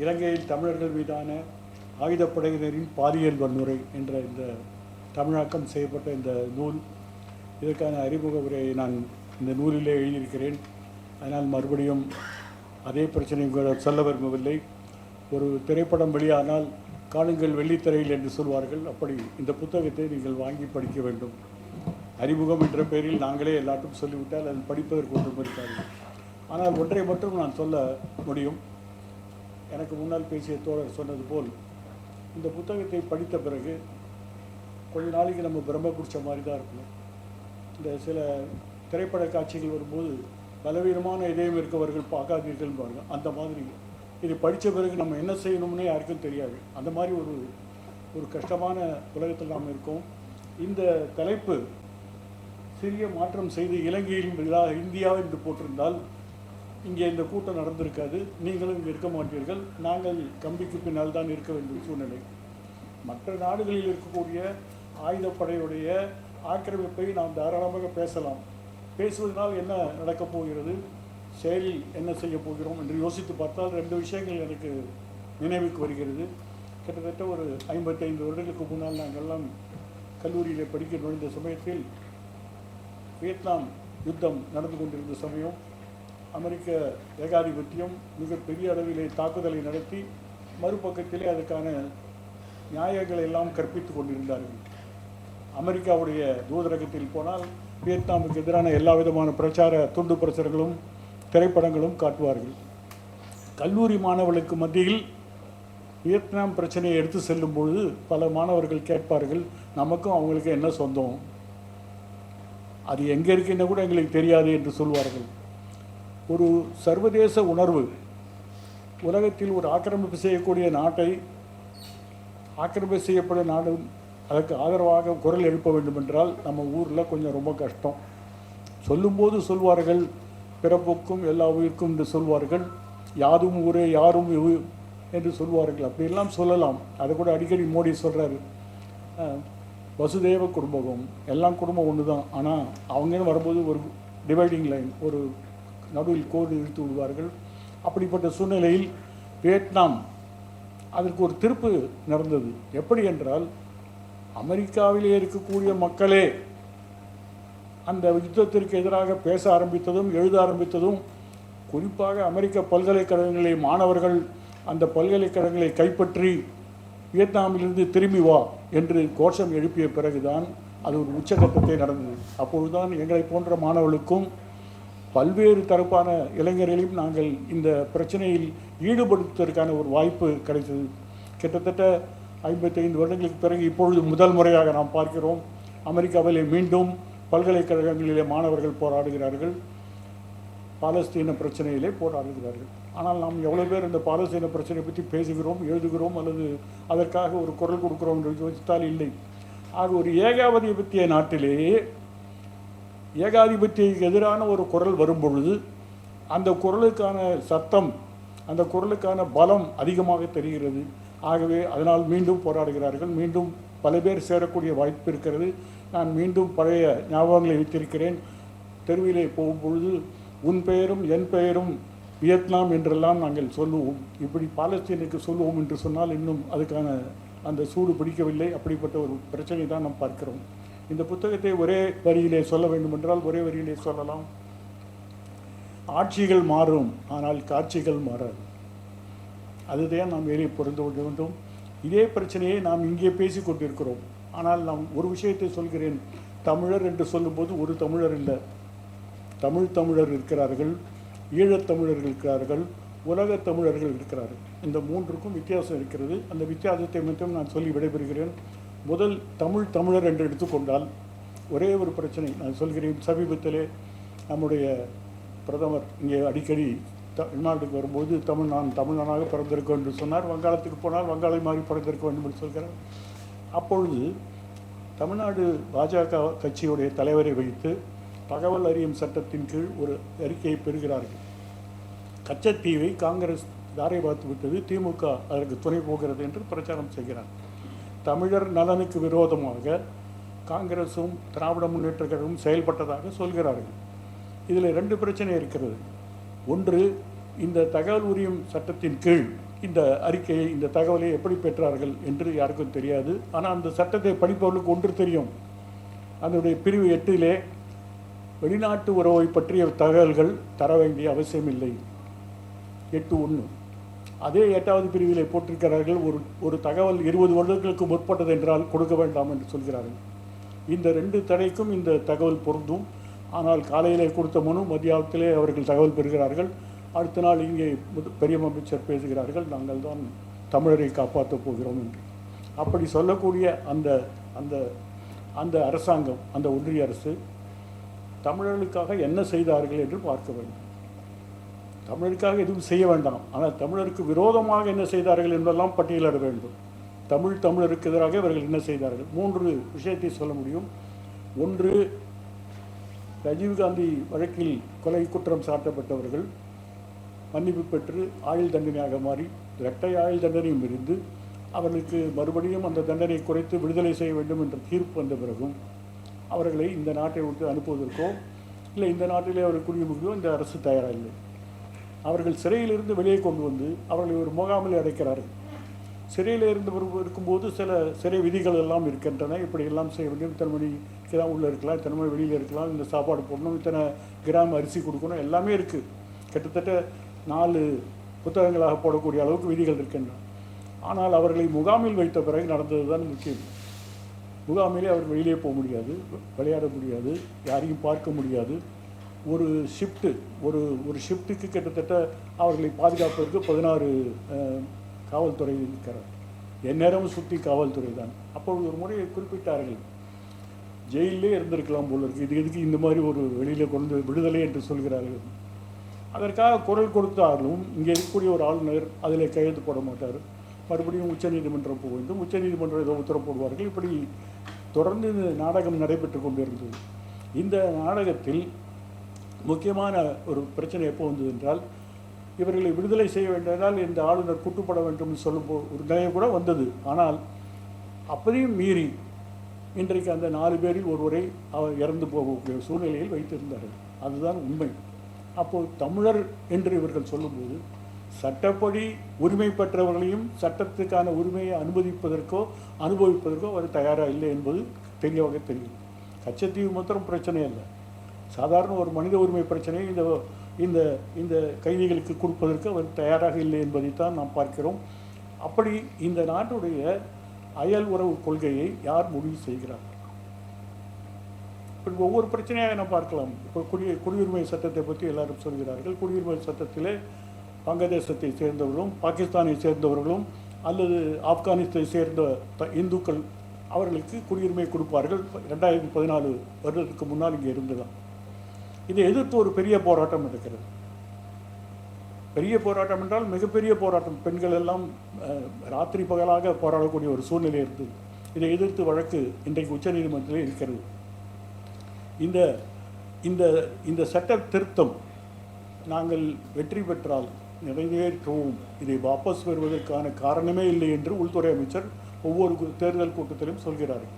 இலங்கையில் தமிழர்கள் மீதான ஆயுதப்படையினரின் பாலியல் வன்முறை என்ற இந்த தமிழாக்கம் செய்யப்பட்ட இந்த நூல் இதற்கான அறிமுக உரையை நான் இந்த நூலிலே எழுதியிருக்கிறேன். அதனால் மறுபடியும் அதே பிரச்சனை கூட சொல்ல விரும்பவில்லை. ஒரு திரைப்படம் வெளியானால் காணுங்கள் வெள்ளித்திரையில் என்று சொல்வார்கள். அப்படி இந்த புத்தகத்தை நீங்கள் வாங்கி படிக்க வேண்டும். அறிமுகம் என்ற பெயரில் நாங்களே எல்லாட்டும் சொல்லிவிட்டால் அது படிப்பதற்கு ஒன்றும் இருக்காது. ஆனால் ஒன்றை மட்டும் நான் சொல்ல முடியும். எனக்கு முன்னால் பேசிய தோழர் சொன்னது போல் இந்த புத்தகத்தை படித்த பிறகு கொஞ்ச நாளைக்கு நம்ம பிரம்ம பிடிச்ச மாதிரி தான் இருக்கணும். இந்த சில திரைப்பட காட்சிகள் வரும்போது பலவீனமான இதயம் இருக்கவர்கள் பார்க்காதீர்கள் பாருங்க. அந்த மாதிரி. இது படித்த பிறகு நம்ம என்ன செய்யணும்னே யாருக்கும் தெரியாது. அந்த மாதிரி ஒரு ஒரு கஷ்டமான உலகத்தில் நாம் இருக்கோம். இந்த தலைப்பு சிறிய மாற்றம் செய்து இலங்கையில் இந்தியாவை இந்தியா என்று போட்டிருந்தால் இங்கே இந்த கூட்டம் நடந்திருக்காது. நீங்களும் இங்கே இருக்க மாட்டீர்கள். நாங்கள் கம்பிக்கு பின்னால் தான் இருக்க வேண்டிய சூழ்நிலை. மற்ற நாடுகளில் இருக்கக்கூடிய ஆயுதப்படையுடைய ஆக்கிரமிப்பை நாம் தாராளமாக பேசலாம். பேசுவதனால் என்ன நடக்கப் போகிறது? செயலில் என்ன செய்ய போகிறோம் என்று யோசித்து பார்த்தால் ரெண்டு விஷயங்கள் எனக்கு நினைவுக்கு வருகிறது. கிட்டத்தட்ட ஒரு ஐம்பத்தைந்து வருடங்களுக்கு முன்னால் நாங்கள்லாம் கல்லூரியில் படிக்க நுழைந்த சமயத்தில் வியட்நாம் யுத்தம் நடந்து கொண்டிருந்த சமயம். அமெரிக்க ஏகாதிபத்தியம் மிகப்பெரிய அளவிலே தாக்குதலை நடத்தி மறுபக்கத்திலே அதுக்கான நியாயங்களை எல்லாம் கற்பித்துக் கொண்டிருந்தார்கள். அமெரிக்காவுடைய தூதரகத்தில் போனால் வியட்நாமுக்கு எதிரான எல்லா விதமான பிரச்சார துண்டு பிரச்சாரங்களும் திரைப்படங்களும் காட்டுவார்கள். கல்லூரி மாணவர்களுக்கு மத்தியில் வியட்நாம் பிரச்சனையை எடுத்து செல்லும் பொழுது பல மாணவர்கள் கேட்பார்கள் நமக்கும் அவங்களுக்கு என்ன சொந்தம்? அது எங்கே இருக்குன்னு கூட எங்களுக்கு தெரியாது என்று சொல்வார்கள். ஒரு சர்வதேச உணர்வு. உலகத்தில் ஒரு ஆக்கிரமிப்பு செய்யக்கூடிய நாட்டை ஆக்கிரமிப்பு செய்யப்படும் நாடு அதற்கு ஆதரவாக குரல் எழுப்ப வேண்டுமென்றால் நம்ம ஊரில் கொஞ்சம் ரொம்ப கஷ்டம். சொல்லும்போது சொல்வார்கள் பிறப்புக்கும் எல்லா உயிருக்கும் என்று சொல்வார்கள். யாதும் ஊரே யாரும் என்று சொல்வார்கள். அப்படியெல்லாம் சொல்லலாம். அதை கூட அடிக்கடி மோடி சொல்கிறாரு வசுதேவ குடும்பம். எல்லாம் குடும்பம் ஒன்று தான் ஆனால் அவங்கன்னு வரும்போது ஒரு டிவைடிங் லைன் ஒரு நடுவில் கோடு இழுத்து விடுவார்கள். அப்படிப்பட்ட சூழ்நிலையில் வியட்நாம் அதற்கு ஒரு திருப்பு நடந்தது. எப்படி என்றால் அமெரிக்காவிலே இருக்கக்கூடிய மக்களே அந்த யுத்தத்திற்கு எதிராக பேச ஆரம்பித்ததும் எழுத ஆரம்பித்ததும் குறிப்பாக அமெரிக்க பல்கலைக்கழகங்களை மாணவர்கள் அந்த பல்கலைக்கழகங்களை கைப்பற்றி வியட்நாமிலிருந்து திரும்பி வா என்று கோஷம் எழுப்பிய பிறகுதான் அது ஒரு உச்சகட்டத்தை நடந்தது. அப்பொழுதுதான் எங்களை போன்ற மாணவர்களுக்கும் பல்வேறு தரப்பான இளைஞர்களையும் நாங்கள் இந்த பிரச்சனையில் ஈடுபடுத்துவதற்கான ஒரு வாய்ப்பு கிடைத்தது. கிட்டத்தட்ட ஐம்பத்தைந்து வருடங்களுக்கு பிறகு இப்பொழுது முதல் முறையாக நாம் பார்க்கிறோம். அமெரிக்காவிலே மீண்டும் பல்கலைக்கழகங்களிலே மாணவர்கள் போராடுகிறார்கள். பாலஸ்தீன பிரச்சனையிலே போராடுகிறார்கள். ஆனால் நாம் எவ்வளோ பேர் இந்த பாலஸ்தீன பிரச்சனையை பற்றி பேசுகிறோம் எழுதுகிறோம் அல்லது அதற்காக ஒரு குரல் கொடுக்கிறோம் என்று யோசித்தால் இல்லை. ஆக ஒரு ஏகாதிபத்திய நாட்டிலேயே ஏகாதிபத்தியத்துக்கு எதிரான ஒரு குரல் வரும் பொழுது அந்த குரலுக்கான சத்தம் அந்த குரலுக்கான பலம் அதிகமாக தெரிகிறது. ஆகவே அதனால் மீண்டும் போராடுகிறார்கள். மீண்டும் பல பேர் சேரக்கூடிய வாய்ப்பு இருக்கிறது. நான் மீண்டும் பழைய ஞாபகங்களை வைத்திருக்கிறேன். தெருவிலே போகும் பொழுது உன் பெயரும் என் பெயரும் வியட்நாம் என்றெல்லாம் நாங்கள் சொல்லுவோம். இப்படி பாலஸ்தீனுக்கு சொல்லுவோம் என்று சொன்னால் இன்னும் அதுக்கான அந்த சூடு பிடிக்கவில்லை. அப்படிப்பட்ட ஒரு பிரச்சனை தான் நாம் பார்க்கிறோம். இந்த புத்தகத்தை ஒரே வரியிலே சொல்ல வேண்டுமென்றால் ஒரே வரியிலே சொல்லலாம். ஆட்சிகள் மாறும் ஆனால் காட்சிகள் மாறாது. அதுதான் நாம் வெளியே புரிந்து கொள்ள வேண்டும். இதே பிரச்சனையை நாம் இங்கே பேசிக் கொண்டிருக்கிறோம். ஆனால் நாம் ஒரு விஷயத்தை சொல்கிறேன். தமிழர் என்று சொல்லும்போது ஒரு தமிழர் இல்லை. தமிழ் தமிழர் இருக்கிறார்கள் ஈழத்தமிழர்கள் இருக்கிறார்கள் உலகத் தமிழர்கள் இருக்கிறார்கள். இந்த மூன்றுக்கும் வித்தியாசம் இருக்கிறது. அந்த வித்தியாசத்தை மட்டும் நான் சொல்லி விடைபெறுகிறேன். முதல் தமிழ் தமிழர் என்று எடுத்துக்கொண்டால் ஒரே ஒரு பிரச்சனை. நான் சொல்கிறேன் சமீபத்திலே நம்முடைய பிரதமர் இங்கே அடிக்கடி தமிழ்நாட்டுக்கு வரும்போது தமிழ் நான் தமிழனாக பிறந்திருக்க வேண்டும் சொன்னார். வங்காளத்துக்கு போனால் வங்காளை மாதிரி பிறந்திருக்க வேண்டும் என்று சொல்கிறார். அப்பொழுது தமிழ்நாடு பாஜக கட்சியுடைய தலைவரை வைத்து தகவல் அறியும் சட்டத்தின் கீழ் ஒரு அறிக்கையை பெறுகிறார்கள். கச்சத்தீவை காங்கிரஸ் தாரை பார்த்து விட்டது திமுக அதற்கு துணை போகிறது என்று பிரச்சாரம் செய்கிறார். தமிழர் நலனுக்கு விரோதமாக காங்கிரஸும் திராவிட முன்னேற்ற கழகமும் செயல்பட்டதாக சொல்கிறார்கள். இதில் ரெண்டு பிரச்சனை இருக்கிறது. ஒன்று இந்த தகவல் உரியும் சட்டத்தின் கீழ் இந்த அறிக்கையை இந்த தகவலை எப்படி பெற்றார்கள் என்று யாருக்கும் தெரியாது. ஆனால் அந்த சட்டத்தை படிப்பவர்களுக்கு ஒன்று தெரியும். அதனுடைய பிரிவு எட்டிலே வெளிநாட்டு உறவை பற்றிய தகவல்கள் தர வேண்டிய அவசியமில்லை. எட்டு ஒன்று. அதே எட்டாவது பிரிவிலே போட்டிருக்கிறார்கள். ஒரு ஒரு தகவல் இருபது வருடங்களுக்கு முற்பட்டது என்றால் கொடுக்க வேண்டாம் என்று சொல்கிறார்கள். இந்த ரெண்டு தடைக்கும் இந்த தகவல் பொருந்தும். ஆனால் காலையிலே கொடுத்த மனு மதியானத்திலே அவர்கள் தகவல் பெறுகிறார்கள். அடுத்த நாள் இங்கே பெரிய அமைச்சர் பேசுகிறார்கள். நாங்கள் தான் தமிழரை காப்பாற்றப் போகிறோம் என்று. அப்படி சொல்லக்கூடிய அந்த அந்த அந்த அரசாங்கம் அந்த ஒன்றிய அரசு தமிழர்களுக்காக என்ன செய்தார்கள் என்று பார்க்க வேண்டும். தமிழருக்காக எதுவும் செய்ய வேண்டாம். ஆனால் தமிழருக்கு விரோதமாக என்ன செய்தார்கள் என்பதெல்லாம் பட்டியலிட வேண்டும். தமிழ் தமிழருக்கு எதிராக இவர்கள் என்ன செய்தார்கள்? மூன்று விஷயத்தை சொல்ல முடியும். ஒன்று ராஜீவ்காந்தி வழக்கில் கொலை குற்றம் சாட்டப்பட்டவர்கள். மன்னிப்பு பெற்று ஆயுள் தண்டனையாக மாறி இரட்டை ஆயுள் தண்டனையும் இருந்து அவர்களுக்கு மறுபடியும் அந்த தண்டனை குறைத்து விடுதலை செய்ய வேண்டும் என்ற தீர்ப்பு வந்த பிறகும் அவர்களை இந்த நாட்டை விட்டு அனுப்புவதற்கோ இல்லை இந்த நாட்டிலே அவர்கள் குடியுரிமைக்கோ இந்த அரசு தயாராக இல்லை அவர்கள் சிறையிலிருந்து வெளியே கொண்டு வந்து அவர்களை ஒரு முகாமில் அடைக்கிறார்கள். சிறையில் இருந்து இருக்கும்போது சில சிறை விதிகள் எல்லாம் இருக்கின்றன. இப்படி எல்லாம் செய்ய வேண்டும் இத்தனை மணிக்கு தான் உள்ளே இருக்கலாம் இத்தனை மணி வெளியில் இருக்கலாம் இந்த சாப்பாடு போடணும் இத்தனை கிராம் அரிசி கொடுக்கணும் எல்லாமே இருக்குது கிட்டத்தட்ட நாலு புத்தகங்களாக போடக்கூடிய அளவுக்கு விதிகள் இருக்கின்றன. ஆனால் அவர்களை முகாமில் வைத்த பிறகு நடந்தது தான் முக்கியம். முகாமிலே அவர் வெளியிலே போக முடியாது விளையாட முடியாது யாரையும் பார்க்க முடியாது. ஒரு ஷிஃப்ட்டு ஒரு ஒரு ஷிஃப்ட்டுக்கு கிட்டத்தட்ட அவர்களை பாதுகாப்பதற்கு பதினாறு காவல்துறை இருக்கிறார். எந்நேரமும் சுற்றி காவல்துறை தான். அப்பொழுது ஒரு முறை குறிப்பிட்டார்கள். ஜெயிலே இருந்திருக்கலாம் போல இருக்கு. இது எதுக்கு இந்த மாதிரி ஒரு வெளியில் கொண்டு விடுதலை என்று சொல்கிறார்கள்? அதற்காக குரல் கொடுத்தாலும் இங்கே இருக்கக்கூடிய ஒரு ஆளுநர் அதில் கையெழுத்து போட மாட்டார். மறுபடியும் உச்சநீதிமன்றம் போக வேண்டும். உச்சநீதிமன்றம் ஏதோ உத்தரவு போடுவார்கள் இப்படி தொடர்ந்து இந்த நாடகம் நடைபெற்று கொண்டிருந்தது. இந்த நாடகத்தில் முக்கியமான ஒரு பிரச்சனை எப்போ வந்தது என்றால் இவர்களை விடுதலை செய்ய வேண்டியதால் இந்த ஆளுநர் கூட்டுப்பட வேண்டும் என்று சொல்லும் போ- ஒரு நிலையம் கூட வந்தது. ஆனால் அப்பதையும் மீறி இன்றைக்கு அந்த நாலு பேரில் ஒருவரை அவர் இறந்து போகக்கூடிய சூழ்நிலையில் வைத்திருந்தார்கள். அதுதான் உண்மை. அப்போது தமிழர் என்று இவர்கள் சொல்லும்போது சட்டப்படி உரிமை பெற்றவர்களையும் சட்டத்துக்கான உரிமையை அனுமதிப்பதற்கோ அனுபவிப்பதற்கோ அவர் தயாராக இல்லை என்பது தெரியவாக தெரியும் கச்சத்தீவு மாத்திரம் பிரச்சனை இல்லை சாதாரண ஒரு மனித உரிமை பிரச்சனையை இந்த இந்த இந்த கைதிகளுக்கு கொடுப்பதற்கு அவர் தயாராக இல்லை என்பதைத்தான் நாம் பார்க்கிறோம். அப்படி இந்த நாட்டுடைய அயல் உறவு கொள்கையை யார் முடிவு செய்கிறார்? இப்போ ஒவ்வொரு பிரச்சனையாக நாம் பார்க்கலாம். இப்போ குடி குடியுரிமை சட்டத்தை பற்றி எல்லாரும் சொல்கிறார்கள். குடியுரிமை சட்டத்திலே வங்கதேசத்தை சேர்ந்தவர்களும் பாகிஸ்தானை சேர்ந்தவர்களும் அல்லது ஆப்கானிஸ்தை சேர்ந்த த- இந்துக்கள் அவர்களுக்கு குடியுரிமை கொடுப்பார்கள். ரெண்டாயிரத்தி பதினாலு வருடத்துக்கு முன்னால் இங்கே இருந்துதான் இதை எதிர்த்து ஒரு பெரிய போராட்டம் இருக்கிறது பெரிய போராட்டம் என்றால் மிகப்பெரிய போராட்டம். பெண்கள் எல்லாம் அஹ், ராத்திரி பகலாக போராடக்கூடிய ஒரு சூழ்நிலை இருந்தது இதை எதிர்த்து வழக்கு இன்றைக்கு உச்சநீதிமன்றத்தில் இருக்கிறது. இந்த இந்த இந்த சட்ட திருத்தம் நாங்கள் வெற்றி பெற்றால் நிறைவேற்றுவோம் இதை வாபஸ் பெறுவதற்கான காரணமே இல்லை என்று உள்துறை அமைச்சர் ஒவ்வொரு தேர்தல் கூட்டத்திலும் சொல்கிறார்கள்.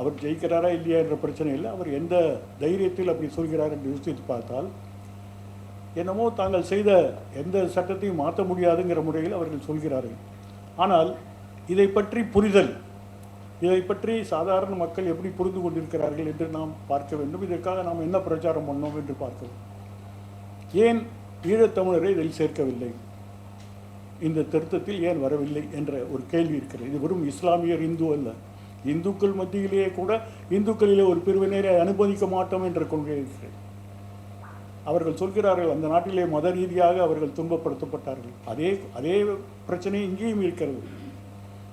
அவர் ஜெயிக்கிறாரா இல்லையா என்ற பிரச்சனை இல்லை அவர் எந்த தைரியத்தில் அப்படி சொல்கிறார் என்று யோசித்து பார்த்தால் என்னமோ தாங்கள் செய்த எந்த சட்டத்தையும் மாற்ற முடியாதுங்கிற முறையில் அவர்கள் சொல்கிறார்கள். ஆனால் இதை பற்றி புரிதல் இதை பற்றி சாதாரண மக்கள் எப்படி புரிந்து கொண்டிருக்கிறார்கள் என்று நாம் பார்க்க வேண்டும். இதற்காக நாம் என்ன பிரச்சாரம் பண்ணோம் என்று பார்க்கணும் ஏன் ஈழத்தமிழரை இதில் சேர்க்கவில்லை? இந்த திருத்தத்தில் ஏன் வரவில்லை என்ற ஒரு கேள்வி இருக்கிறது. இது வெறும் இஸ்லாமியர் இந்து அல்ல. இந்துக்கள் மத்தியிலேயே கூட இந்துக்களிலே ஒரு பிரிவினரை அனுமதிக்க மாட்டோம் என்ற கொள்கை இருக்கிறது. அவர்கள் சொல்கிறார்கள் அந்த நாட்டிலே மத ரீதியாக அவர்கள் துன்பப்படுத்தப்பட்டார்கள். அதே அதே பிரச்சனை இங்கேயும் இருக்கிறது.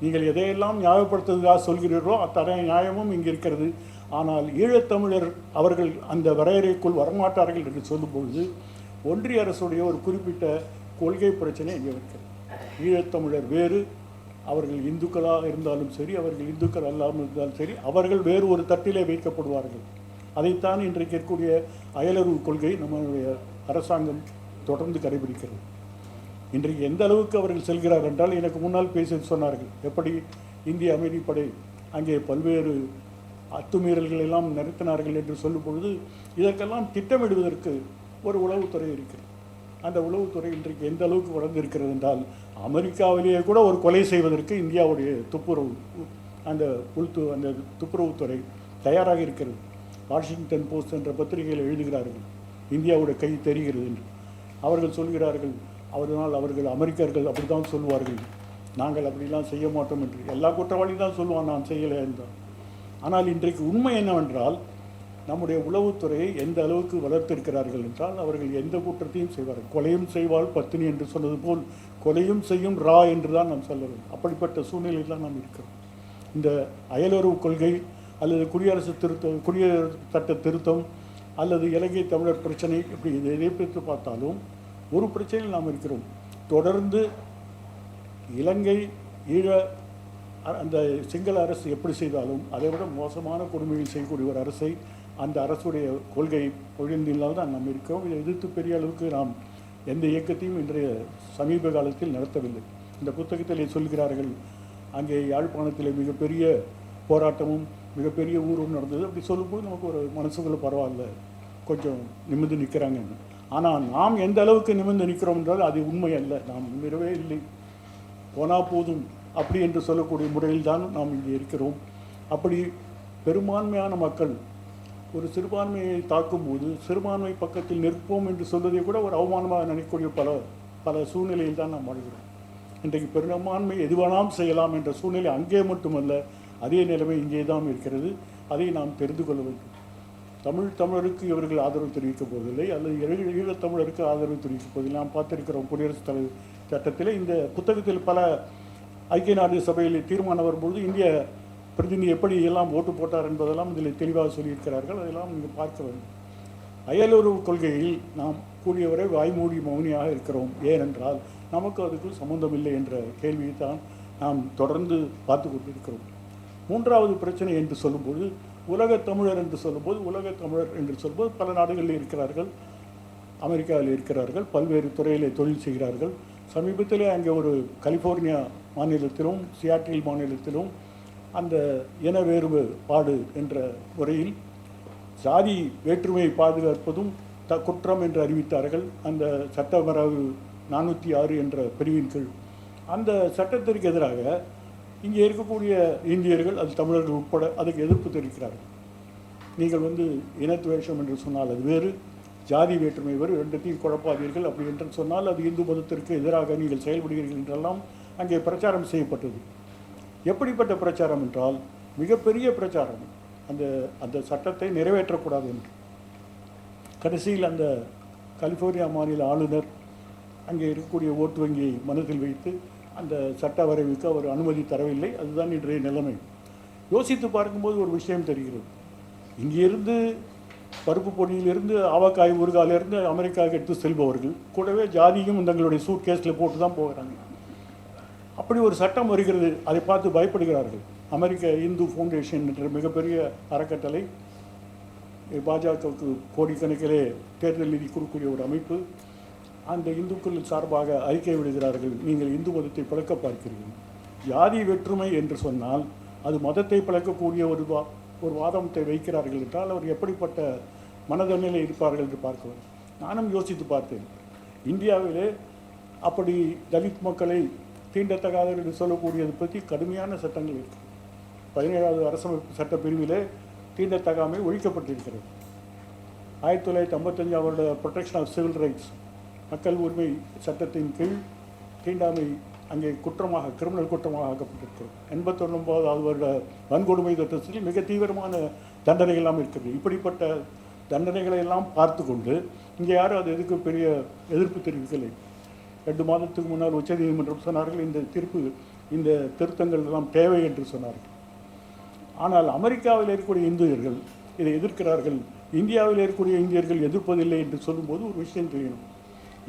நீங்கள் எதையெல்லாம் நியாயப்படுத்துவதாக சொல்கிறீர்களோ அத்தனை நியாயமும் இங்கே இருக்கிறது. ஆனால் ஈழத்தமிழர் அவர்கள் அந்த வரையறைக்குள் வரமாட்டார்கள் என்று சொல்லும்பொழுது ஒன்றிய அரசுடைய ஒரு குறிப்பிட்ட கொள்கை பிரச்சனை இங்கே இருக்கிறது. ஈழத்தமிழர் வேறு அவர்கள் இந்துக்களாக இருந்தாலும் சரி அவர்கள் இந்துக்கள் அல்லாமல் இருந்தாலும் சரி அவர்கள் வேறு ஒரு தட்டிலே வைக்கப்படுவார்கள். அதைத்தான் இன்றைக்கு இருக்கக்கூடிய அயலறு கொள்கை நம்மளுடைய அரசாங்கம் தொடர்ந்து கடைபிடிக்கிறது. இன்றைக்கு எந்த அளவுக்கு அவர்கள் செல்கிறார் என்றால் எனக்கு முன்னால் பேசி சொன்னார்கள். எப்படி இந்திய அமைதிப்படை அங்கே பல்வேறு அத்துமீறல்கள் எல்லாம் நிறுத்தினார்கள் என்று சொல்லும் பொழுது இதற்கெல்லாம் திட்டமிடுவதற்கு ஒரு உளவுத்துறை இருக்கிறது. அந்த உளவுத்துறை இன்றைக்கு எந்த அளவுக்கு வளர்ந்திருக்கிறது என்றால் அமெரிக்காவிலேயே கூட ஒரு கொலை செய்வதற்கு இந்தியாவுடைய துப்புரவு அந்த உள்து அந்த துப்புரவுத்துறை தயாராக இருக்கிறது. வாஷிங்டன் போஸ்ட் என்ற பத்திரிகையில் எழுதுகிறார்கள் இந்தியாவுடைய கை தெரிகிறது என்று. அவர்கள் சொல்கிறார்கள் அவர்களால் அவர்கள் அமெரிக்கர்கள் அப்படி தான் சொல்வார்கள். நாங்கள் அப்படிலாம் செய்ய மாட்டோம் என்று. எல்லா குற்றவாளியும் தான் சொல்லுவான் நான் செய்யலை என்றால் ஆனால் இன்றைக்கு உண்மை என்னவென்றால் நம்முடைய உளவுத்துறையை எந்த அளவுக்கு வளர்த்திருக்கிறார்கள் என்றால் அவர்கள் எந்த குற்றத்தையும் செய்வார்கள். கொலையும் செய்வாள் பத்தினி என்று சொன்னது போல் கொலையும் செய்யும் ரா என்று தான் நாம் சொல்ல வேண்டும். அப்படிப்பட்ட சூழ்நிலையில் தான் நாம் இருக்கிறோம். இந்த அயலுறவு கொள்கை அல்லது குடியரசு திருத்தம் குடியரசு சட்ட திருத்தம் அல்லது இலங்கை தமிழர் பிரச்சனை இப்படி இதை எதிர்ப்பித்து பார்த்தாலும் ஒரு பிரச்சனையில் நாம் இருக்கிறோம். தொடர்ந்து இலங்கை ஈழ அ- அந்த சிங்கள அரசு எப்படி செய்தாலும் அதை விட மோசமான கொடுமையை செய்யக்கூடிய ஒரு அரசை அந்த அரசுடைய கொள்கை பொழிந்தில்லாத தான் நாம் இருக்கிறோம். இதை எதிர்த்து பெரிய அளவுக்கு நாம் எந்த இயக்கத்தையும் இன்றைய சமீப காலத்தில் நடத்தவில்லை. இந்த புத்தகத்தில் சொல்கிறார்கள். அங்கே யாழ்ப்பாணத்தில் மிகப்பெரிய போராட்டமும் மிகப்பெரிய ஊரும் நடந்தது. அப்படி சொல்லும்போது நமக்கு ஒரு மனசுக்குள்ளே பரவாயில்ல. கொஞ்சம் நிமிர்ந்து நிற்கிறாங்கன்னு ஆனால் நாம் எந்த அளவுக்கு நிமிர்ந்து நிற்கிறோம் என்றால் அது உண்மை அல்ல. நாம் நிமிரவே இல்லை. போனா போதும். அப்படி என்று சொல்லக்கூடிய முறையில் தான் நாம் இங்கே இருக்கிறோம். அப்படி பெரும்பான்மையான மக்கள் ஒரு சிறுபான்மையை தாக்கும்போது சிறுபான்மை பக்கத்தில் நிற்போம் என்று சொல்வதை கூட ஒரு அவமானமாக நினைக்கக்கூடிய பல பல சூழ்நிலையில் தான் நாம் வாழ்கிறோம். இன்றைக்கு பெரும்பான்மை எதுவானாம் செய்யலாம் என்ற சூழ்நிலை அங்கே மட்டுமல்ல அதே நிலைமை இங்கே தான் இருக்கிறது. அதை நாம் தெரிந்து கொள்ள வேண்டும். தமிழ் தமிழருக்கு இவர்கள் ஆதரவு தெரிவிக்கப் போவதில்லை. அல்லது ஈழத்தமிழருக்கு ஆதரவு தெரிவிக்கப் போவதில்லை. நாம் பார்த்திருக்கிறோம் குடியரசுத் தலைவர் சட்டத்தில் இந்த புத்தகத்தில் பல ஐக்கிய நாடு சபையில் தீர்மானம் வரும்பொழுது இந்திய பிரதிநிதி எப்படி எல்லாம் ஓட்டு போட்டார் என்பதெல்லாம் இதில் தெளிவாக சொல்லியிருக்கிறார்கள். அதெல்லாம் நீங்கள் பார்க்க வேண்டும். அயலுறவு கொள்கையில் நாம் கூடியவரை வாய்மூடி மௌனியாக இருக்கிறோம். ஏனென்றால் நமக்கு அதுக்குள் சம்பந்தமில்லை என்ற கேள்வியை தான் நாம் தொடர்ந்து பார்த்து கொண்டிருக்கிறோம். மூன்றாவது பிரச்சனை என்று சொல்லும்போது உலகத் தமிழர் என்று சொல்லும்போது உலகத் தமிழர் என்று சொல்லும்போது பல நாடுகளில் இருக்கிறார்கள். அமெரிக்காவில் இருக்கிறார்கள். பல்வேறு துறையிலே தொழில் செய்கிறார்கள். சமீபத்திலே அங்கே ஒரு கலிஃபோர்னியா மாநிலத்திலும் சியாட்டில் மாநிலத்திலும் அந்த இன வேறுபாடு என்ற முறையில் சாதி வேற்றுமையை பாதுகாப்பதும் த குற்றம் என்று அறிவித்தார்கள். அந்த சட்டமரபு நானூற்றி ஆறு என்ற பிரிவின் கீழ். அந்த சட்டத்திற்கு எதிராக இங்கே இருக்கக்கூடிய இந்தியர்கள் அது தமிழர்கள் உட்பட அதுக்கு எதிர்ப்பு தெரிவிக்கிறார்கள். நீங்கள் வந்து இனத்துவேஷம் என்று சொன்னால் அது வேறு ஜாதி வேற்றுமை வேறு ரெண்டத்தையும் குழப்பாதீர்கள் அப்படி என்று சொன்னால் அது இந்து மதத்திற்கு எதிராக நீங்கள் செயல்படுகிறீர்கள் என்றெல்லாம் அங்கே பிரச்சாரம் செய்யப்பட்டது. எப்படிப்பட்ட பிரச்சாரம் என்றால் மிகப்பெரிய பிரச்சாரம். அந்த அந்த சட்டத்தை நிறைவேற்றக்கூடாது என்று. கடைசியில் அந்த கலிஃபோர்னியா மாநில ஆளுநர் அங்கே இருக்கக்கூடிய ஓட்டு வங்கியை மனதில் வைத்து அந்த சட்ட வரைவுக்கு அவர் அனுமதி தரவில்லை. அதுதான் இன்றைய நிலைமை. யோசித்து பார்க்கும்போது ஒரு விஷயம் தெரிகிறது. இங்கிருந்து பருப்பு பொடியிலிருந்து ஆவக்காய் ஊறுகாயிலிருந்து அமெரிக்காவுக்கு எடுத்து செல்பவர்கள் கூடவே ஜாதியும் தங்களுடைய சூட் கேஸில் போட்டு தான் போகிறாங்க. அப்படி ஒரு சட்டம் வருகிறது அதை பார்த்து பயப்படுகிறார்கள். அமெரிக்க இந்து ஃபவுண்டேஷன் என்ற மிகப்பெரிய அறக்கட்டளை பாஜகவுக்கு கோடிக்கணக்கிலே தேர்தல் நிதி கொடுக்கக்கூடிய ஒரு அமைப்பு. அந்த இந்துக்கள் சார்பாக அறிக்கை விடுகிறார்கள் நீங்கள் இந்து மதத்தை பிளக்க பார்க்கிறீர்கள். ஜாதி வெற்றுமை என்று சொன்னால் அது மதத்தை பிளக்கக்கூடிய ஒரு வா ஒரு வாதத்தை வைக்கிறார்கள் என்றால் அவர் எப்படிப்பட்ட மனதநிலை இருப்பார்கள் என்று பார்க்கிறோம் நானும் யோசித்து பார்த்தேன். இந்தியாவிலே அப்படி தலித் மக்களை தீண்டத்தகாதவர் என்று சொல்லக்கூடியது பற்றி கடுமையான சட்டங்கள் இருக்கு. பதினேழாவது அரசமைப்பு சட்ட பிரிவிலே தீண்டத்தகாமை ஒழிக்கப்பட்டிருக்கிறது. ஆயிரத்தி தொள்ளாயிரத்தி ஐம்பத்தஞ்சு அவரோட ப்ரொடெக்ஷன் ஆஃப் சிவில் ரைட்ஸ் மக்கள் உரிமை சட்டத்தின் கீழ் தீண்டாமை அங்கே குற்றமாக கிரிமினல் குற்றமாக ஆக்கப்பட்டிருக்கிறது. எண்பத்தொன்பதாவது வருட வன்கொடுமை சட்டத்தில் மிக தீவிரமான தண்டனை எல்லாம் இருக்கிறது. இப்படிப்பட்ட தண்டனைகளை எல்லாம் பார்த்து கொண்டு இங்கே யாரும் அது எதுக்கு பெரிய எதிர்ப்பு தெரிவிக்கலை. ரெண்டு மாதத்துக்கு முன்னால் உச்சநீதிமன்றம் சொன்னார்கள் இந்த தீர்ப்பு இந்த திருத்தங்கள் எல்லாம் தேவை என்று சொன்னார்கள். ஆனால் அமெரிக்காவில் இருக்கக்கூடிய இந்தியர்கள் இதை எதிர்க்கிறார்கள். இந்தியாவில் இருக்கக்கூடிய இந்தியர்கள் எதிர்ப்பதில்லை என்று சொல்லும்போது ஒரு விஷயம் தெரியணும்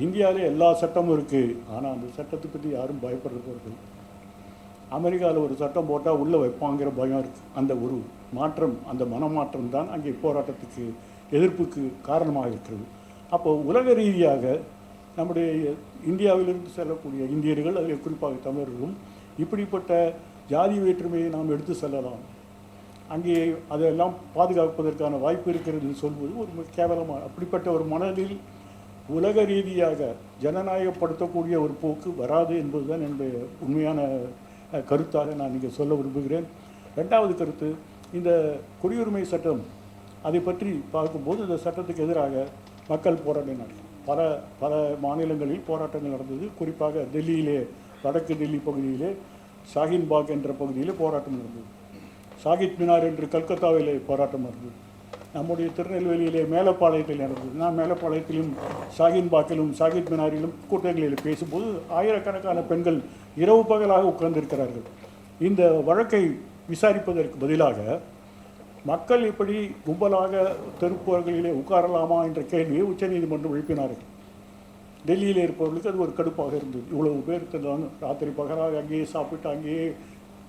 இந்தியாவிலே எல்லா சட்டமும் இருக்குது ஆனால் அந்த சட்டத்தை பற்றி யாரும் பயப்படுறவர்கள் அமெரிக்காவில் ஒரு சட்டம் போட்டால் உள்ளே வைப்பாங்கிற பயம் இருக்குது அந்த ஒரு மாற்றம் அந்த மனமாற்றம் தான் அங்கே போராட்டத்துக்கு எதிர்ப்புக்கு காரணமாக இருக்கிறது. அப்போ உலக ரீதியாக நம்முடைய இந்தியாவிலிருந்து செல்லக்கூடிய இந்தியர்கள் அதில் குறிப்பாக தமிழர்களும் இப்படிப்பட்ட ஜாதி வேற்றுமையை நாம் எடுத்து செல்லலாம். அங்கே அதெல்லாம் பாதுகாப்பதற்கான வாய்ப்பு இருக்கிறது சொல்வது ஒரு கேவலமாக அப்படிப்பட்ட ஒரு மனதில் உலக ரீதியாக ஜனநாயகப்படுத்தக்கூடிய ஒரு போக்கு வராது என்பதுதான் என்னுடைய உண்மையான கருத்தாக நான் இங்கே சொல்ல விரும்புகிறேன். ரெண்டாவது கருத்து இந்த குடியுரிமை சட்டம் அதை பற்றி பார்க்கும்போது இந்த சட்டத்துக்கு எதிராக மக்கள் போராட நடக்கும் பல பல மாநிலங்களில் போராட்டங்கள் நடந்தது. குறிப்பாக டெல்லியிலே வடக்கு டெல்லி பகுதியிலே ஷாஹின்பாக் என்ற பகுதியிலே போராட்டம் நடந்தது. சாகித் மினார் என்று கல்கத்தாவிலே போராட்டம் நடந்தது. நம்முடைய திருநெல்வேலியிலே மேலப்பாளையத்தில் நடந்தது. நான் மேலப்பாளையத்திலும் ஷாகின் பாக்கிலும் ஷாகித் மினாரிலும் கூட்டங்களில் பேசும்போது ஆயிரக்கணக்கான பெண்கள் இரவு பகலாக உட்கார்ந்திருக்கிறார்கள். இந்த வழக்கை விசாரிப்பதற்கு பதிலாக மக்கள் இப்படி கும்பலாக தெருப்புகளிலே உட்காரலாமா என்ற கேள்வியை உச்சநீதிமன்றம் எழுப்பினார்கள். டெல்லியில் இருப்பவர்களுக்கு அது ஒரு கடுப்பாக இருந்தது. இவ்வளவு பேர் தான் ராத்திரி பகலாக அங்கேயே சாப்பிட்டு அங்கேயே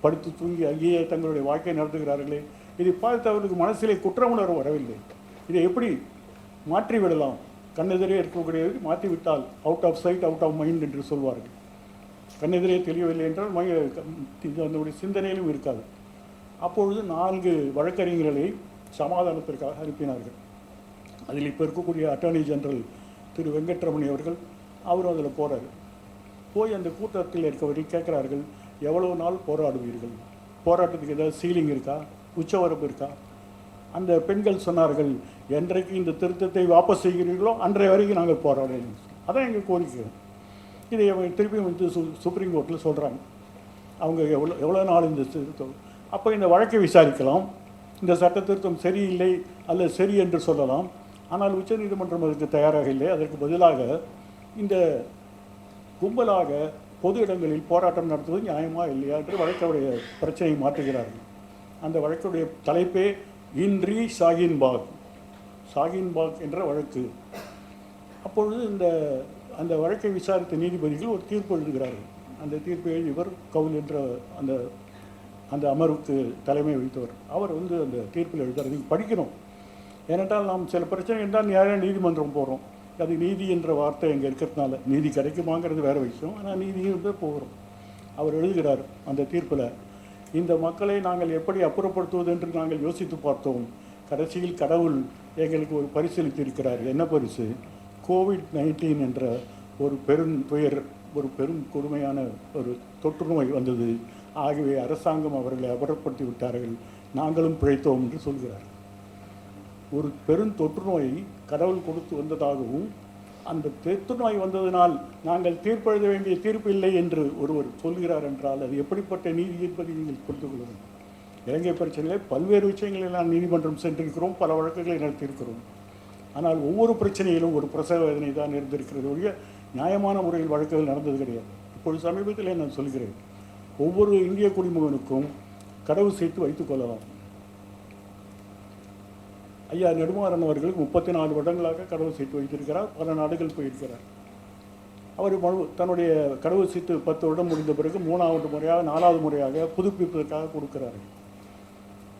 படுத்து தூங்கி அங்கேயே தங்களுடைய வாழ்க்கை நடத்துகிறார்களே. இதை பார்த்து அவர்களுக்கு மனசிலே குற்றமுணர்வு வரவில்லை. இதை எப்படி மாற்றி விடலாம் கண்ணெதிரே இருக்கக்கூடியதை மாற்றி விட்டால் out of sight out of mind என்று சொல்வார்கள். கண்ணெதிரே தெரியவில்லை என்றால் மை இது அதனுடைய சிந்தனையிலும் இருக்காது. அப்பொழுது நான்கு வழக்கறிஞர்களை சமாதானத்திற்காக அனுப்பினார்கள். அதில் இப்போ இருக்கக்கூடிய அட்டார்னி ஜெனரல் திரு வெங்கட்ரமணி அவர்கள் அவரும் அதில் போகிறார் போய் அந்த கூட்டத்தில் இருக்கவரை கேட்குறார்கள் எவ்வளவு நாள் போராடுவீர்கள்? போராட்டத்துக்கு ஏதாவது சீலிங் இருக்கா? உச்சவரப்பு இருக்கா? அந்த பெண்கள் சொன்னார்கள் என்றைக்கு இந்த திருத்தத்தை வாபஸ் செய்கிறீர்களோ அன்றைய வரைக்கும் நாங்கள் போராடணும் அதான் எங்கள் கோரிக்கை. இதை அவங்க திருப்பி வந்து சு சுப்ரீம் கோர்ட்டில் சொல்கிறாங்க அவங்க எவ்வளோ எவ்வளோ நாள் இந்த திருத்தம் அப்போ இந்த வழக்கை விசாரிக்கலாம். இந்த சட்ட திருத்தம் சரியில்லை அல்லது சரி என்று சொல்லலாம். ஆனால் உச்சநீதிமன்றம் அதற்கு தயாராக இல்லை. அதற்கு பதிலாக இந்த கும்பலாக பொது இடங்களில் போராட்டம் நடத்துவது நியாயமா இல்லையா என்று வழக்குடைய பிரச்சனையை மாற்றுகிறார்கள். அந்த வழக்குடைய தலைப்பே இன்றி ஷாகின் பாக். ஷாகின் பாக் என்ற வழக்கு. அப்பொழுது இந்த அந்த வழக்கை விசாரித்த நீதிபதிகள் ஒரு தீர்ப்பு எழுதுகிறார்கள். அந்த தீர்ப்பை எழுதியவர் கவுல் என்ற அந்த அந்த அமர்வுக்கு தலைமை வைத்தவர் அவர் வந்து அந்த தீர்ப்பில் எழுதுறாரு. நீங்கள் படிக்கணும். ஏனென்றால் நாம் சில பிரச்சனை என்றால் நியாய நீதிமன்றம் போகிறோம் அது நீதி என்ற வார்த்தை இங்கே இருக்கிறதுனால நீதி கிடைக்குமாங்கிறது வேறு விஷயம். ஆனால் நீதியிலிருந்து போகிறோம். அவர் எழுதுகிறார் அந்த தீர்ப்பில் இந்த மக்களை நாங்கள் எப்படி அப்புறப்படுத்துவது என்று நாங்கள் யோசித்து பார்த்தோம். கடைசியில் கடவுள் எங்களுக்கு ஒரு பரிசீலித்திருக்கிறார் என்ன பரிசு? கோவிட் நைன்டீன் என்ற ஒரு பெரும் துயர் ஒரு பெரும் கொடுமையான ஒரு தொற்று நோய் வந்தது. ஆகவே அரசாங்கம் அவர்களை அபரப்படுத்தி விட்டார்கள் நாங்களும் பிழைத்தோம் என்று சொல்கிறார். ஒரு பெரும் தொற்று நோயை கடவுள் கொடுத்து வந்ததாகவும் அந்த தொற்று நோய் வந்ததினால் நாங்கள் தீர்ப்பெழுத வேண்டிய தீர்ப்பு இல்லை என்று ஒருவர் சொல்கிறார் என்றால் அது எப்படிப்பட்ட நீதி என்பதை நீங்கள் புரிந்து கொள்ள வேண்டும். இலங்கை பிரச்சனையிலே பல்வேறு விஷயங்களில் நான் நீதிமன்றம் சென்றிருக்கிறோம் பல வழக்குகளை நடத்தியிருக்கிறோம். ஆனால் ஒவ்வொரு பிரச்சனையிலும் ஒரு பிரசவ வேதனை தான் இருந்திருக்கிறது ஒழிய நியாயமான முறையில் வழக்குகள் நடந்தது கிடையாது. இப்பொழுது சமீபத்தில் நான் சொல்கிறேன். ஒவ்வொரு இந்திய குடிமகனுக்கும் கடவுள் சேர்த்து வைத்துக் கொள்ளலாம். ஐயா நெடுமாறன் அவர்களுக்கு முப்பத்தி நாலு வருடங்களாக கடவுள் சீட்டு வைத்திருக்கிறார். பல நாடுகள் போயிருக்கிறார். அவர் தன்னுடைய கடவு சீட்டு பத்து வருடம் முடிந்த பிறகு மூணாவது முறையாக நாலாவது முறையாக புதுப்பிப்பதற்காக கொடுக்கிறார்.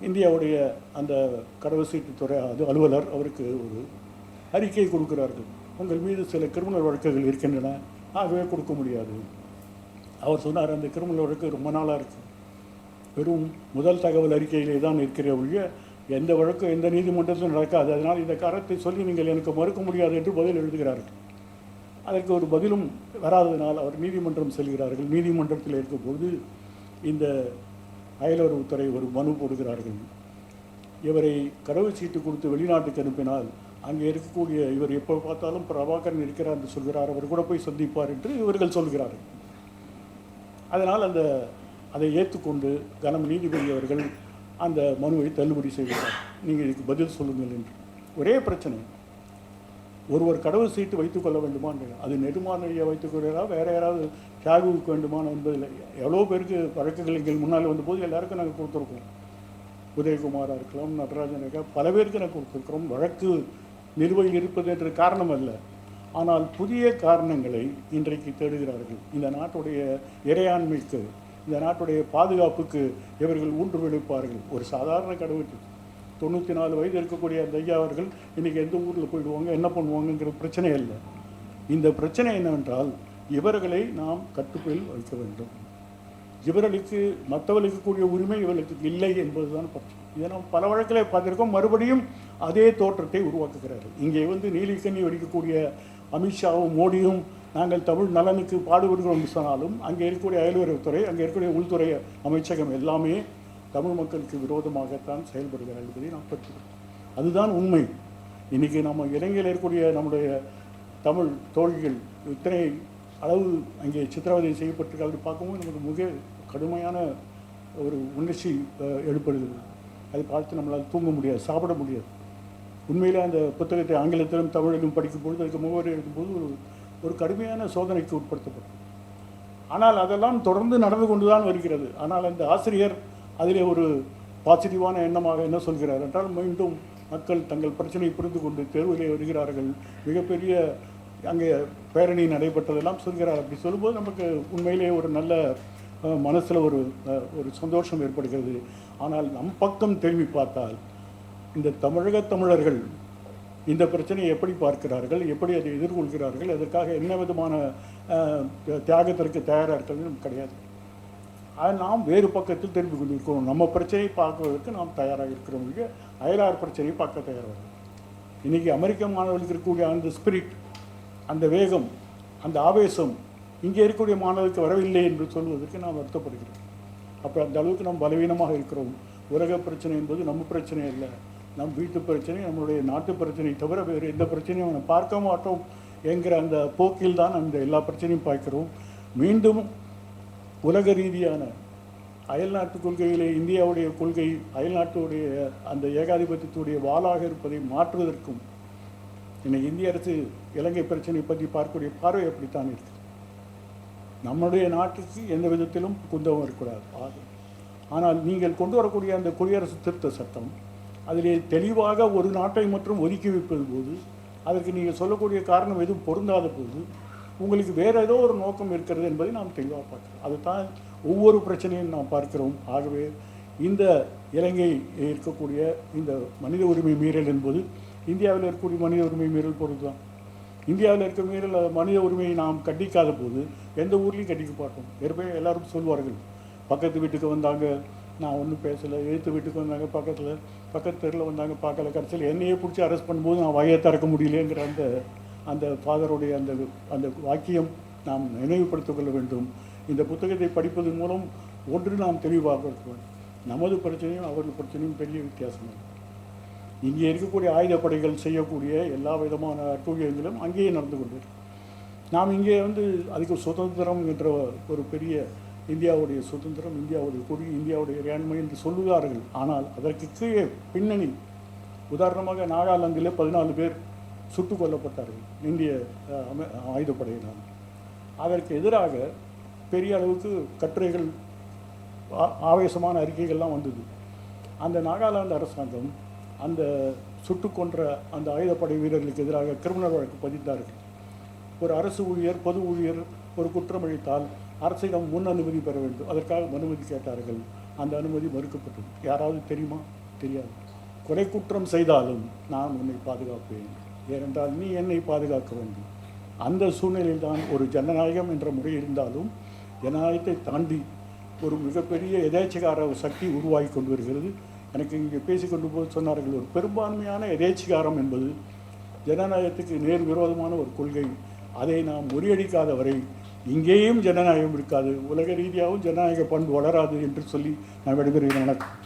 இந்தியாவுடைய அந்த கடவு சீட்டு துறை அது அலுவலர் அவருக்கு ஒரு அறிக்கை கொடுக்கிறார்கள். உங்கள் மீது சில கிரிமினல் வழக்குகள் இருக்கின்றன. ஆகவே கொடுக்க முடியாது. அவர் சொன்னார் அந்த கிரிமினல் வழக்கு ரொம்ப நாளாக இருக்குது வெறும் முதல் தகவல் அறிக்கையிலே தான் இருக்கிற ஒழிய எந்த வழக்கும் எந்த நீதிமன்றத்திலும் நடக்காது. அதனால் இந்த காரணத்தை சொல்லி நீங்கள் எனக்கு மறுக்க முடியாது என்று பதில் எழுதுகிறார்கள். அதற்கு ஒரு பதிலும் வராததினால் அவர் நீதிமன்றம் செல்கிறார்கள். நீதிமன்றத்தில் இருக்கும்போது இந்த அயலுறவுத்துறை ஒரு மனு போடுகிறார்கள். இவரை கடவுள் சீட்டு கொடுத்து வெளிநாட்டுக்கு அனுப்பினால் அங்கே இருக்கக்கூடிய இவர் எப்போ பார்த்தாலும் பிரபாகரன் இருக்கிறார் என்று சொல்கிறார். அவர் கூட போய் சந்திப்பார் என்று இவர்கள் சொல்கிறார்கள். அதனால் அந்த அதை ஏற்றுக்கொண்டு கனம் நீதிபதி அவர்கள் அந்த மனுவை தள்ளுபடி செய்கிறார் நீங்கள் இதுக்கு பதில் சொல்லுங்கள் என்று. ஒரே பிரச்சனை ஒருவர் கடவுள் சீட்டு வைத்துக் கொள்ள வேண்டுமா அது நெடுமானையை வைத்துக் வேறு யாராவது தியாகுவுக்கு வேண்டுமா என்பதில் எவ்வளோ பேருக்கு வழக்குகள் எங்கள் முன்னால் வந்தபோது எல்லாருக்கும் நாங்கள் கொடுத்துருக்கோம். உதயகுமாராக இருக்கலாம் நடராஜன் பல பேருக்கு நாங்கள் கொடுத்துருக்குறோம். வழக்கு நிலுவையில் இருப்பது என்ற காரணம் அல்ல. ஆனால் புதிய காரணங்களை இன்றைக்கு தேடுகிறார்கள். இந்த நாட்டுடைய இறையாண்மைக்கு இந்த நாட்டுடைய பாதுகாப்புக்கு இவர்கள் ஊன்று விழுப்பார்கள். ஒரு சாதாரண கடவுள். தொண்ணூற்றி நாலு வயது இருக்கக்கூடிய அந்த ஐயா அவர்கள் இன்றைக்கி எந்த ஊரில் போயிடுவாங்க என்ன பண்ணுவாங்கங்கிற பிரச்சனை இல்லை இந்த பிரச்சனை என்னவென்றால் இவர்களை நாம் கட்டுப்பில் வைக்க வேண்டும். இவர்களுக்கு மற்றவர்களுக்கு கூடிய உரிமை இவர்களுக்கு இல்லை என்பதுதான் பிரச்சனை இதை நாம் பல வழக்கில் பார்த்திருக்கோம். மறுபடியும் அதே தோற்றத்தை உருவாக்குகிறார்கள். இங்கே வந்து நீலிக்கண்ணி வெடிக்கக்கூடிய அமித்ஷாவும் மோடியும் நாங்கள் தமிழ் நலனுக்கு பாடுபடுகிறோம் என்று சொன்னாலும் அங்கே இருக்கக்கூடிய அயல்வரைத்துறை அங்கே இருக்கக்கூடிய உள்துறை அமைச்சகம் எல்லாமே தமிழ் மக்களுக்கு விரோதமாகத்தான் செயல்படுகிறார் என்பதை நாம் பெற்றுக்கிறோம் அதுதான் உண்மை. இன்றைக்கி நம்ம இலங்கையில் இருக்கக்கூடிய நம்முடைய தமிழ் தோழிகள் இத்தனை அளவு அங்கே சித்திரவதை செய்யப்பட்டிருக்கிறது பார்க்கும்போது நமக்கு மிக கடுமையான ஒரு உணர்ச்சி ஏற்படுகிறது எழுப்படுகிறது. அதை பார்த்து நம்மளால் தூங்க முடியாது சாப்பிட முடியாது. உண்மையிலே அந்த புத்தகத்தை ஆங்கிலத்திலும் தமிழிலும் படிக்கும் பொழுது அதுக்கு முகவரி எழுதும்போது ஒரு ஒரு கடுமையான சோதனைக்கு உட்படுத்தப்பட்டது. ஆனால் அதெல்லாம் தொடர்ந்து நடந்து கொண்டு தான் வருகிறது. ஆனால் அந்த ஆசிரியர் அதிலே ஒரு பாசிட்டிவான எண்ணமாக என்ன சொல்கிறார் என்றால் மீண்டும் மக்கள் தங்கள் பிரச்சனையை புரிந்து கொண்டு தேர்விலே வருகிறார்கள். மிகப்பெரிய அங்கே பேரணி நடைபெற்றதெல்லாம் சொல்கிறார். அப்படி சொல்லும்போது நமக்கு உண்மையிலே ஒரு நல்ல மனசில் ஒரு ஒரு சந்தோஷம் ஏற்படுகிறது. ஆனால் நம் பக்கம் திரும்பி பார்த்தால் இந்த தமிழக தமிழர்கள் இந்த பிரச்சனையை எப்படி பார்க்கிறார்கள் எப்படி அதை எதிர்கொள்கிறார்கள் அதற்காக என்ன விதமான தியாகத்திற்கு தயாராக இருக்கிறது நமக்கு கிடையாது. அது நாம் வேறு பக்கத்தில் திரும்பி கொண்டிருக்கிறோம். நம்ம பிரச்சனையை பார்க்குவதற்கு நாம் தயாராக இருக்கிறோம் அயலார் பிரச்சனையை பார்க்க தயாராக இன்றைக்கி அமெரிக்க மாணவர்களுக்கு இருக்கக்கூடிய அந்த ஸ்பிரிட் அந்த வேகம் அந்த ஆவேசம் இங்கே இருக்கக்கூடிய மாணவர்களுக்கு வரவில்லை என்று சொல்வதற்கு நாம் வருத்தப்படுகிறோம். அப்போ அந்த அளவுக்கு நாம் பலவீனமாக இருக்கிறோம். உலக பிரச்சனை என்பது நம்ம பிரச்சனை இல்லை நம் வீட்டு பிரச்சனை நம்மளுடைய நாட்டு பிரச்சனை தவிர வேறு எந்த பிரச்சனையும் நம்ம பார்க்க மாட்டோம் என்கிற அந்த போக்கில் தான் அந்த எல்லா பிரச்சனையும் பார்க்கிறோம். மீண்டும் உலக ரீதியான அயல்நாட்டு கொள்கையிலே இந்தியாவுடைய கொள்கை அயல்நாட்டுடைய அந்த ஏகாதிபத்தியத்துடைய வாளாக இருப்பதை மாற்றுவதற்கும் இன்னைக்கு இந்திய அரசு இலங்கை பிரச்சனை பற்றி பார்க்கக்கூடிய பார்வை அப்படித்தான் இருக்கு நம்முடைய நாட்டுக்கு எந்த விதத்திலும் குந்தகம் இருக்கக்கூடாது. ஆனால் நீங்கள் கொண்டு வரக்கூடிய அந்த குடியரசு திருத்த சட்டம் அதிலே தெளிவாக ஒரு நாட்டை மட்டும் ஒதுக்கி வைப்பது போது அதற்கு நீங்கள் சொல்லக்கூடிய காரணம் எதுவும் பொருந்தாத போது உங்களுக்கு வேறு ஏதோ ஒரு நோக்கம் இருக்கிறது என்பதை நாம் தெளிவாக பார்க்கிறோம். அதுதான் ஒவ்வொரு பிரச்சனையும் நாம் பார்க்கிறோம். ஆகவே இந்த இலங்கை இருக்கக்கூடிய இந்த மனித உரிமை மீறல் என்பது இந்தியாவில் இருக்கக்கூடிய மனித உரிமை மீறல் பொருள் தான் இந்தியாவில் இருக்க மீறல் மனித உரிமையை நாம் கண்டிக்காத போது எந்த ஊர்லேயும் கண்டிக்க பார்த்தோம் ஏற்கனவே எல்லாரும் சொல்வார்கள். பக்கத்து வீட்டுக்கு வந்தாங்க நான் ஒன்றும் பேசலை எழுத்து வீட்டுக்கு வந்தாங்க பக்கத்தில். பக்கத்து தெருவில் வந்தாங்க பார்க்கல. கடைசியில் என்னையே பிடிச்சி அரெஸ்ட் பண்ணும்போது நான் வாயை திறக்க முடியலங்கிற அந்த அந்த ஃபாதருடைய அந்த அந்த வாக்கியம் நாம் நினைவுபடுத்திக் கொள்ள வேண்டும். இந்த புத்தகத்தை படிப்பதன் மூலம் ஒன்று நாம் தெளிவாக இருக்கிறோம் நமது பிரச்சனையும் அவர்கள் பிரச்சனையும் பெரிய வித்தியாசம். இங்கே இருக்கக்கூடிய ஆயுதப்படைகள் செய்யக்கூடிய எல்லா விதமான அட்டூழியங்களும் அங்கேயே நடந்து கொண்டு நாம் இங்கே வந்து அதுக்கு சுதந்திரம் என்ற ஒரு பெரிய இந்தியாவுடைய சுதந்திரம் இந்தியாவுடைய கொடி இந்தியாவுடைய இறையாண்மை என்று சொல்லுவார்கள் ஆனால் அதற்கு கீழே பின்னணி உதாரணமாக நாகாலாந்திலே பதினாலு பேர் சுட்டுக் கொல்லப்பட்டார்கள் இந்திய ஆயுதப்படையினால் அதற்கு எதிராக பெரிய அளவுக்கு கட்டுரைகள் ஆ- ஆவேசமான அறிக்கைகள்லாம் வந்தது. அந்த நாகாலாந்து அரசாங்கம் அந்த சுட்டு கொன்ற அந்த ஆயுதப்படை வீரர்களுக்கு எதிராக கிரிமினல் வழக்கு பதிந்தார்கள் ஒரு அரசு ஊழியர் பொது ஊழியர் ஒரு குற்றமளித்தால் அரசிடம் முன் அனுமதி பெற வேண்டும். அதற்காக அனுமதி கேட்டார்கள். அந்த அனுமதி மறுக்கப்பட்டது. யாராவது தெரியுமா? தெரியாது. கொலை குற்றம் செய்தாலும் நான் உன்னை பாதுகாப்பேன். ஏனென்றால் நீ என்னை பாதுகாக்க வேண்டும். அந்த சூழ்நிலையில் தான் ஒரு ஜனநாயகம் என்ற முறை இருந்தாலும் ஜனநாயகத்தை தாண்டி ஒரு மிகப்பெரிய எதேச்சகார சக்தி உருவாகி கொண்டு வருகிறது. எனக்கு இங்கே பேசிக்கொண்டு போது சொன்னார்கள். ஒரு பெரும்பான்மையான எதேச்சிகாரம் என்பது ஜனநாயகத்துக்கு நேர் விரோதமான ஒரு கொள்கை. அதை நாம் முறியடிக்காத வரை இங்கேயும் ஜனநாயகம் இருக்காது. உலக ரீதியாகவும் ஜனநாயக பண்பு வளராது என்று சொல்லி நான் விடைபெறுகிறேன் வணக்கம்.